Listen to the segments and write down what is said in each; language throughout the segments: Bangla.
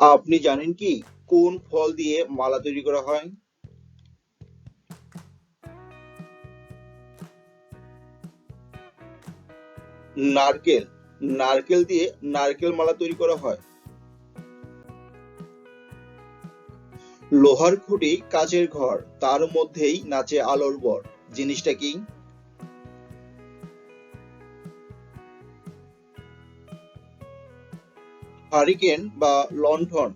আপনি জানেন কি? কোন ফল দিয়ে মালা তৈরি করা হয়? নারকেল। নারকেল দিয়ে নারকেল মালা তৈরি করা হয়। লোহার খুঁটি কাচের ঘর, তার মধ্যেই নাচে আলোর বর। জিনিসটা কি? হারিকেন বা লণ্ঠন।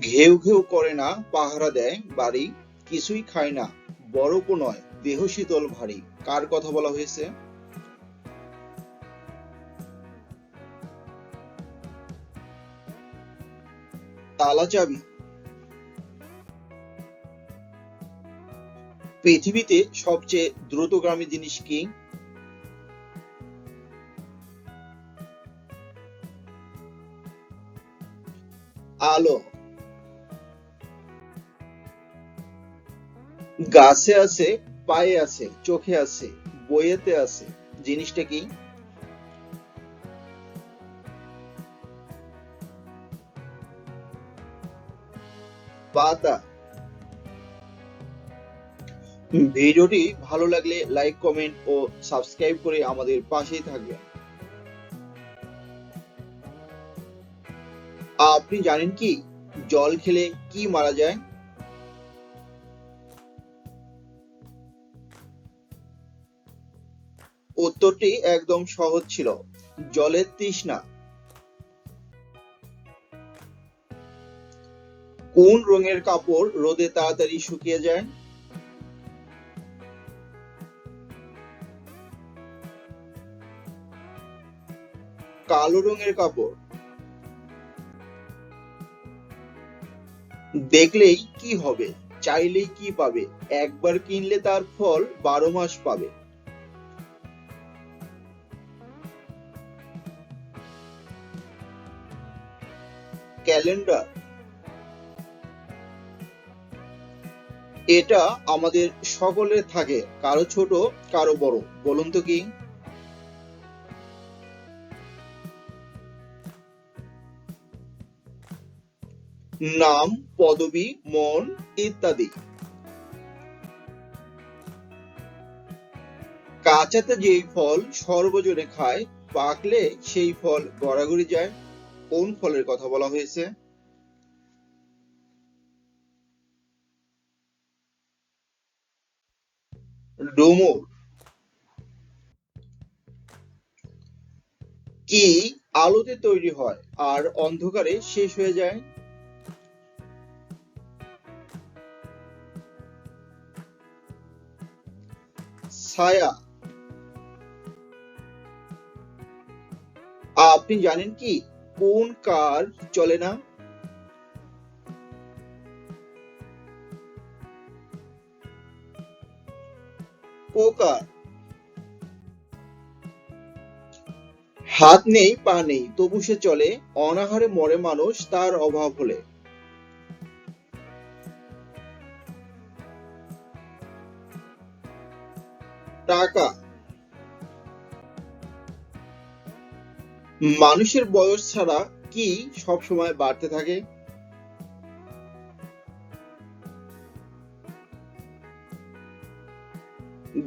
ঘেউ ঘেউ করে না, পাহারা দেয়, বাড়ি কিছুই খায় না, বরফও নয়, দেহ শীতল ভারী। কার কথা বলা হয়েছে? তালা চাবি। পৃথিবীতে সবচেয়ে দ্রুতগামী জিনিস কি? আলো। গাছে আছে, পায়ে আছে, চোখে আছে, বইয়েতে আছে। জিনিসটা কি? পাতা। ভিডিওটি ভালো লাগলে লাইক, কমেন্ট ও সাবস্ক্রাইব করে আমাদের পাশেই থাকবেন। আপনি জানেন কি, জল খেলে কি মারা যায়? উত্তরটি একদম সহজ ছিল, জলের তৃষ্ণা। কোন রঙের কাপড় রোদে তাড়াতাড়ি শুকিয়ে যায়? কালো রঙের কাপড়। দেখলেই কি হবে, চাইলেই কি পাবে, একবার কিনলে তার ফল বারো মাস পাবে। ক্যালেন্ডার। এটা আমাদের সকলের থাকে, কারও ছোট, কারও বড়। বলুন তো কি? নাম, পদবি, মন ইত্যাদি। কাঁচাতে যেই ফল সর্বজনে খায়, পাকলে সেই ফল গড়াগড়ি যায়। কোন ফলের কথা বলা হয়েছে? ডুমুর। কি আলোতে তৈরি হয় আর অন্ধকারে শেষ হয়ে যায়? ছায়া। আপনি জানেন কি? কোন কার চলে না? পোকার হাত নেই, পা নেই, তবু সে চলে। অনাহারে মরে মানুষ, তার অভাব হলে। টাকা। মানুষের বয়স ছাড়া কি সব সময় বাড়তে থাকে?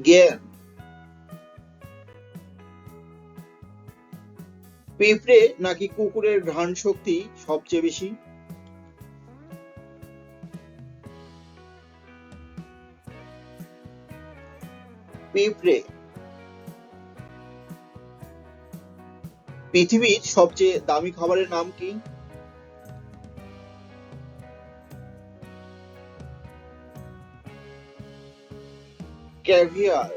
জ্ঞান। পিঁপড়ে নাকি কুকুরের ঘ্রাণ শক্তি সবচেয়ে বেশি? পিঁপড়ে। পৃথিবীর সবচেয়ে দামি খাবারের নাম কি? ক্যাভিয়ার।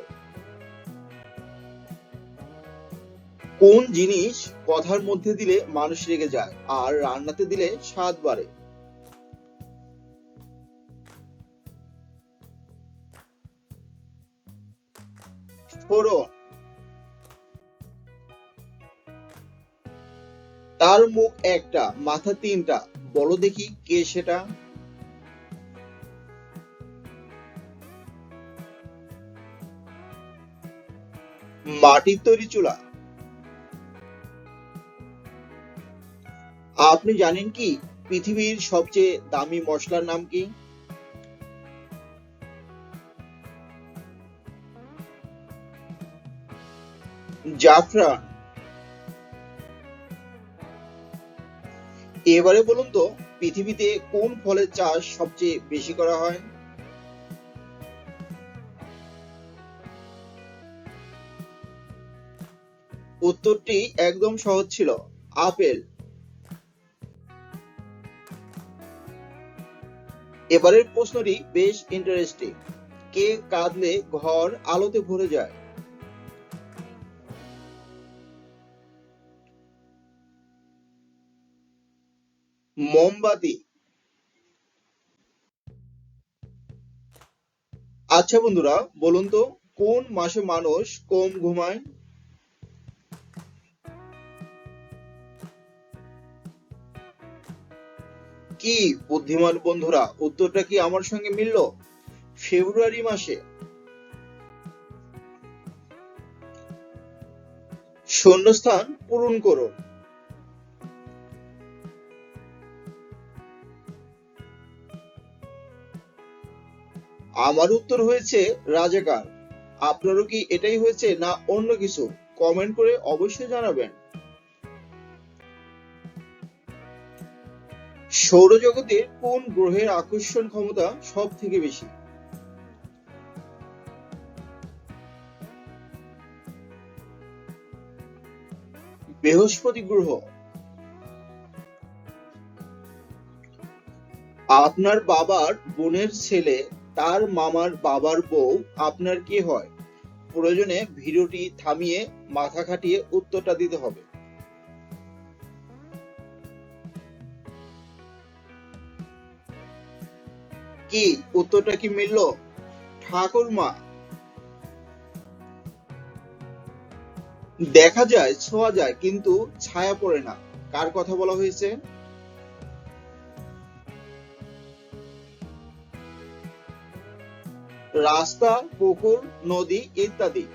কোন জিনিস কথার মধ্যে দিলে মানুষ রেগে যায় আর রান্নাতে দিলে স্বাদ বাড়ে? ফোড়ন তার মুখ একটা, মাথা তিনটা। বলো দেখি কে সেটা? মাটির তৈরি চুলা। আপনি জানেন কি পৃথিবীর সবচেয়ে দামি মশলার নাম কি? জাফরান এবারে বলুন তো, পৃথিবীতে কোন ফলের চাষ সবচেয়ে বেশি করা হয়? উত্তরটি একদম সহজ ছিল, আপেল। এবারের প্রশ্নটি বেশ ইন্টারেস্টিং কে কাঁদলে ঘর আলোতে ভরে যায়? মোমবাতি। আচ্ছা বন্ধুরা, বলুন তো, কোন মাসে মানুষ কম ঘুমায়? কি বুদ্ধিমান বন্ধুরা, উত্তরটা কি আমার সঙ্গে মিলল? ফেব্রুয়ারি মাসে। শূন্যস্থান পূরণ করুন। আমার উত্তর হয়েছে রাজাকার। আপনারও কি এটাই হয়েছে না অন্য কিছু? কমেন্ট করে অবশ্যই জানাবেন। সৌরজগতের কোন গ্রহের আকর্ষণ ক্ষমতা সব থেকে বেশি? বৃহস্পতি গ্রহ। আপনার বাবার বোনের ছেলে তার মামার বাবার বউ আপনার কি হয়? প্রয়োজনে ভিডিওটি থামিয়ে মাথা খাটিয়ে উত্তরটা দিতে হবে। কি? উত্তরটা কি মিলল? ঠাকুরমা। দেখা যায়, ছোঁয়া যায়, কিন্তু ছায়া পড়ে না। কার কথা বলা হয়েছে? রাস্তা, পুকুর, নদী ইত্যাদি।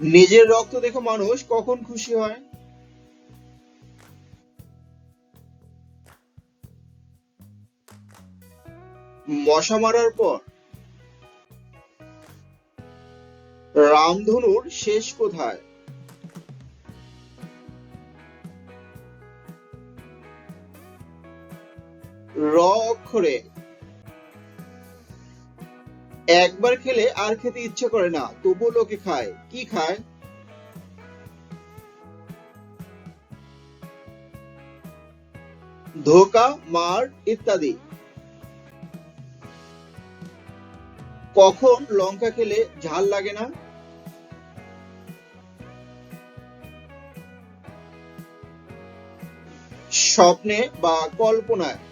নিজের রক্ত দেখে মানুষ কখন খুশি হয়? মশা মারার পর। রামধনুর শেষ কোথায়? র অক্ষরে। একবার খেলে আর খেতে ইচ্ছে করে না, তবুও লোকে খায়। কি খায়? ধোকা, মার ইত্যাদি। কখন লঙ্কা খেলে ঝাল লাগে না? স্বপ্নে বা কল্পনায়।